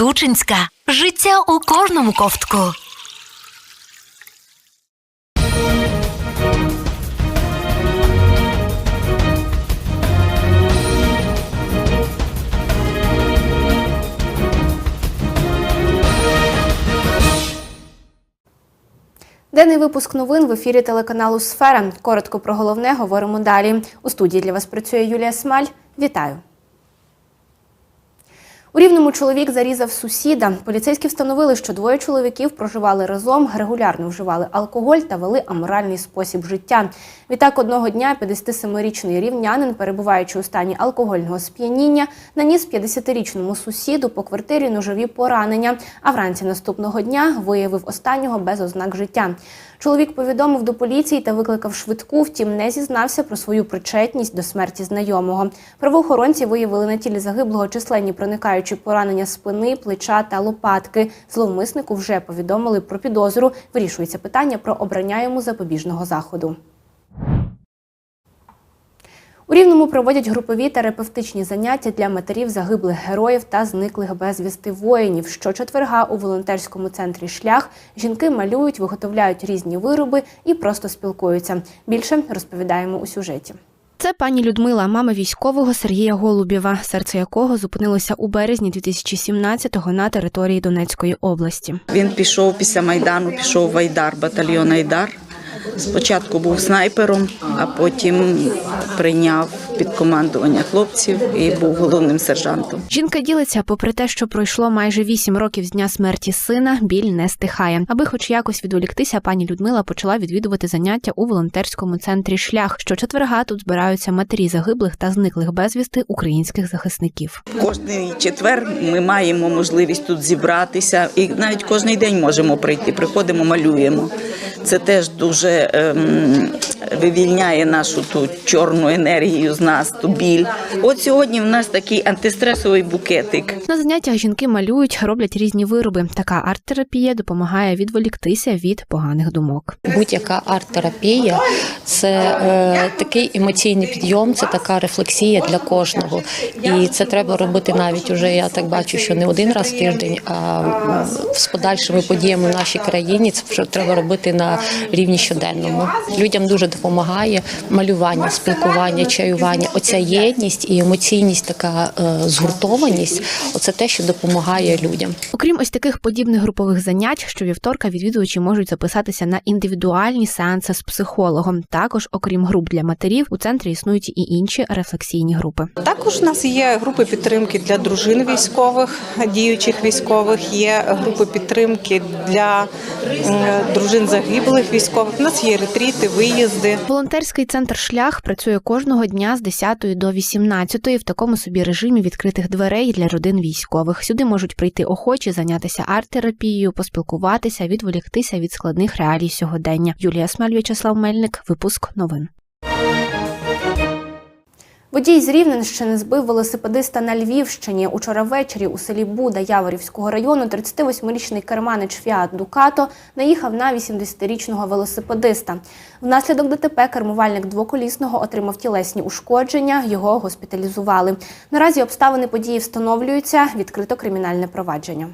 Тучинська. Життя у кожному ковтку. Денний випуск новин в ефірі телеканалу Сфера. Коротко про головне говоримо далі. У студії для вас працює Юлія Смаль. Вітаю. У рівному чоловік зарізав сусіда. Поліцейські встановили, що двоє чоловіків проживали разом, регулярно вживали алкоголь та вели аморальний спосіб життя. Відтак одного дня 57-річний рівнянин, перебуваючи у стані алкогольного сп'яніння, наніс 50-річному сусіду по квартирі ножові поранення. А вранці наступного дня виявив останнього без ознак життя. Чоловік повідомив до поліції та викликав швидку, втім не зізнався про свою причетність до смерті знайомого. Правоохоронці виявили на тілі загиблого численні проникаючі поранення спини, плеча та лопатки. Зловмиснику вже повідомили про підозру. Вирішується питання про обрання йому запобіжного заходу. У Рівному проводять групові терапевтичні заняття для матерів загиблих героїв та зниклих безвісти воїнів. Щочетверга у волонтерському центрі Шлях жінки малюють, виготовляють різні вироби і просто спілкуються. Більше розповідаємо у сюжеті. Це пані Людмила, мама військового Сергія Голубєва, серце якого зупинилося у березні 2017-го на території Донецької області. Він пішов після Майдану, пішов в Айдар, батальйон Айдар. Спочатку був снайпером, а потім прийняв під командування хлопців і був головним сержантом. Жінка ділиться, попри те, що пройшло майже вісім років з дня смерті сина, біль не стихає. Аби хоч якось відволіктися, пані Людмила почала відвідувати заняття у волонтерському центрі Шлях. Щочетверга тут збираються матері загиблих та зниклих безвісти українських захисників. Кожний четвер ми маємо можливість тут зібратися, і навіть кожний день можемо прийти. Приходимо, малюємо. Це теж дуже ем, вивільняє нашу ту чорну енергію з нас, ту біль. От сьогодні в нас такий антистресовий букетик. На заняттях жінки малюють, роблять різні вироби. Така арт-терапія допомагає відволіктися від поганих думок. Будь-яка арт-терапія це е, такий емоційний підйом, це така рефлексія для кожного. І це треба робити навіть уже. Я так бачу, що не один раз в тиждень, а з подальшими подіями в нашій країні це вже треба робити на рівні щоденному. Людям дуже допомагає малювання, спілкування, чаювання. Оця єдність і емоційність, така е, згуртованість. Оце те, що допомагає людям. Окрім ось таких подібних групових занять, щовівторка відвідувачі можуть записатися на індивідуальні сеанси з психологом. Також, окрім груп для матерів, у центрі існують і інші рефлексійні групи. Також у нас є групи підтримки для дружин військових, діючих військових. Є групи підтримки для дружин загиблих військових. У нас є ретріти, виїзди. Волонтерський центр Шлях працює кожного дня з 10 до 18 в такому собі режимі відкритих дверей для родин військових. Сюди можуть прийти охочі, зайнятися арт-терапією, поспілкуватися, відволіктися від складних реалій сьогодення. Юлія Смель, В'ячеслав Мельник, випуск новин. Водій з Рівненщини збив велосипедиста на Львівщині. Учора ввечері у селі Буда Яворівського району 38-річний керманич Фіат Дукато наїхав на 80-річного велосипедиста. Внаслідок ДТП кермувальник двоколісного отримав тілесні ушкодження. Його госпіталізували. Наразі обставини події встановлюються. Відкрито кримінальне провадження.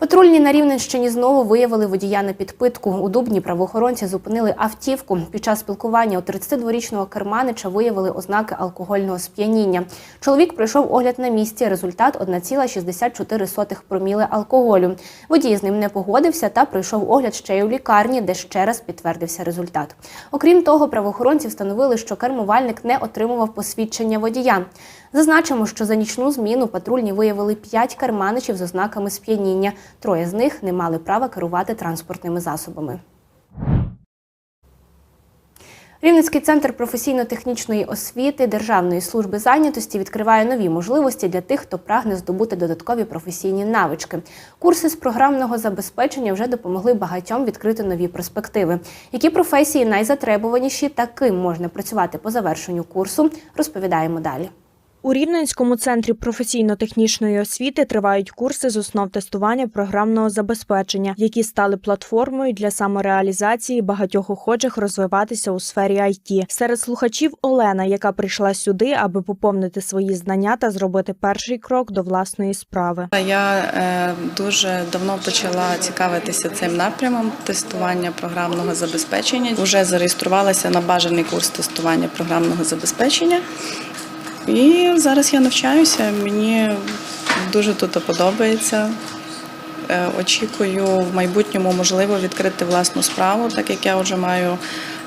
Патрульні на Рівненщині знову виявили водія на підпитку. У Дубні правоохоронці зупинили автівку. Під час спілкування у 32-річного керманича виявили ознаки алкогольного сп'яніння. Чоловік пройшов огляд на місці. Результат 1,64 проміли алкоголю. Водій з ним не погодився та пройшов огляд ще й у лікарні, де ще раз підтвердився результат. Окрім того, правоохоронці встановили, що кермувальник не отримував посвідчення водія. Зазначимо, що за нічну зміну патрульні виявили п'ять керманичів з ознаками сп'яніння. Троє з них не мали права керувати транспортними засобами. Рівненський центр професійно-технічної освіти Державної служби зайнятості відкриває нові можливості для тих, хто прагне здобути додаткові професійні навички. Курси з програмного забезпечення вже допомогли багатьом відкрити нові перспективи. Які професії найзатребуваніші та ким можна працювати по завершенню курсу, розповідаємо далі. У Рівненському центрі професійно-технічної освіти тривають курси з основ тестування програмного забезпечення, які стали платформою для самореалізації багатьох охочих розвиватися у сфері IT. Серед слухачів Олена, яка прийшла сюди, аби поповнити свої знання та зробити перший крок до власної справи. Я е, дуже давно почала цікавитися цим напрямом тестування програмного забезпечення. Уже зареєструвалася на бажаний курс тестування програмного забезпечення. І зараз я навчаюся. Мені дуже тут подобається. Е, Очікую в майбутньому можливо відкрити власну справу, так як я вже маю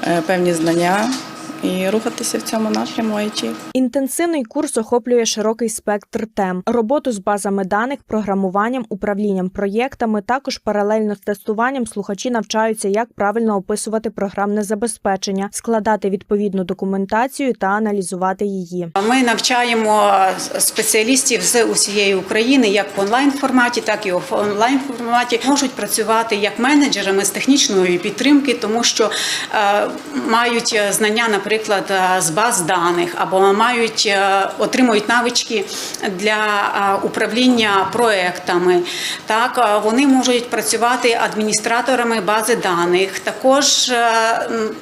е, певні знання, і рухатися в цьому напряму IT. Інтенсивний курс охоплює широкий спектр тем: роботу з базами даних, програмуванням, управлінням проєктами. Також паралельно з тестуванням слухачі навчаються, як правильно описувати програмне забезпечення, складати відповідну документацію та аналізувати її. Ми навчаємо спеціалістів з усієї України, як в онлайн форматі, так і в онлайн форматі. Можуть працювати як менеджерами з технічної підтримки, тому що е, мають знання, наприклад, е, з баз даних, або мають е, отримують навички для е, управління проектами. Так вони можуть працювати адміністраторами бази даних. Також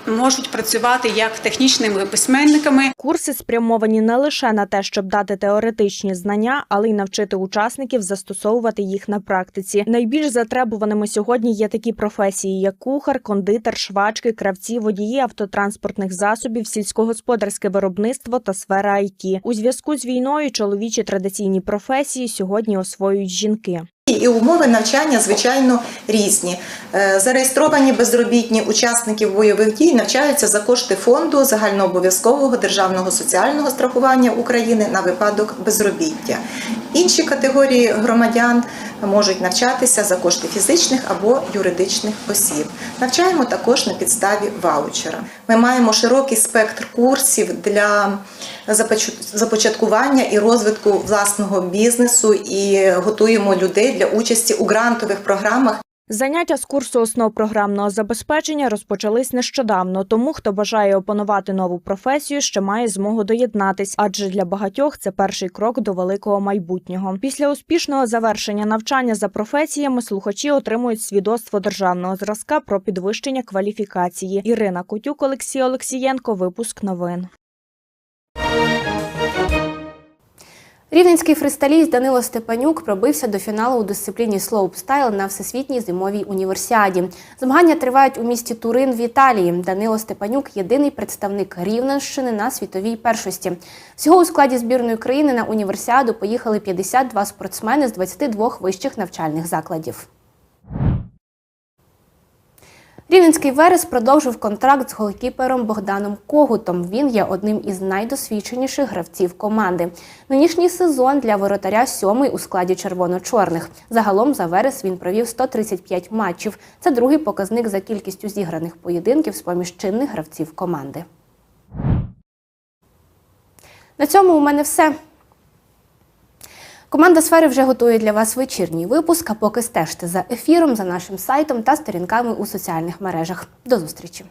можуть працювати як технічними письменниками. Курси спрямовані не лише на те, щоб дати теоретичні знання, але й навчити учасників застосовувати їх на практиці. Найбільш затребуваними сьогодні є такі професії, як кухар, кондитер, швачки, кравці, водії автотранспортних засобів, сільськогосподарське виробництво та сфера IT. У зв'язку з війною чоловічі традиційні професії сьогодні освоюють жінки. І умови навчання, звичайно, різні. Е, Зареєстровані безробітні учасники бойових дій навчаються за кошти фонду загальнообов'язкового державного соціального страхування України на випадок безробіття. Інші категорії громадян можуть навчатися за кошти фізичних або юридичних осіб. Навчаємо також на підставі ваучера. Ми маємо широкий спектр курсів для започаткування і розвитку власного бізнесу і готуємо людей для участі у грантових програмах Заняття з курсу основ програмного забезпечення розпочались нещодавно. Тому хто бажає опанувати нову професію, ще має змогу доєднатись, адже для багатьох це перший крок до великого майбутнього. Після успішного завершення навчання за професіями слухачі отримують свідоцтво державного зразка про підвищення кваліфікації. Ірина Котюк, Олексій Олексієнко. Випуск новин. Рівненський фристаліст Данило Степанюк пробився до фіналу у дисципліні слоупстайл на всесвітній зимовій універсіаді. Змагання тривають у місті Турин в Італії. Данило Степанюк єдиний представник Рівненщини на світовій першості. Всього у складі збірної країни на універсіаду поїхали 52 спортсмени з 22 вищих навчальних закладів. Рівненський Верес продовжив контракт з голкіпером Богданом Когутом. Він є одним із найдосвідченіших гравців команди. Нинішній сезон для воротаря сьомий у складі червоно-чорних. Загалом за Верес він провів 135 матчів. Це другий показник за кількістю зіграних поєдинків з поміж чинних гравців команди. На цьому у мене все. Команда сфери вже готує для вас вечірній випуск. А поки стежте за ефіром, за нашим сайтом та сторінками у соціальних мережах. До зустрічі!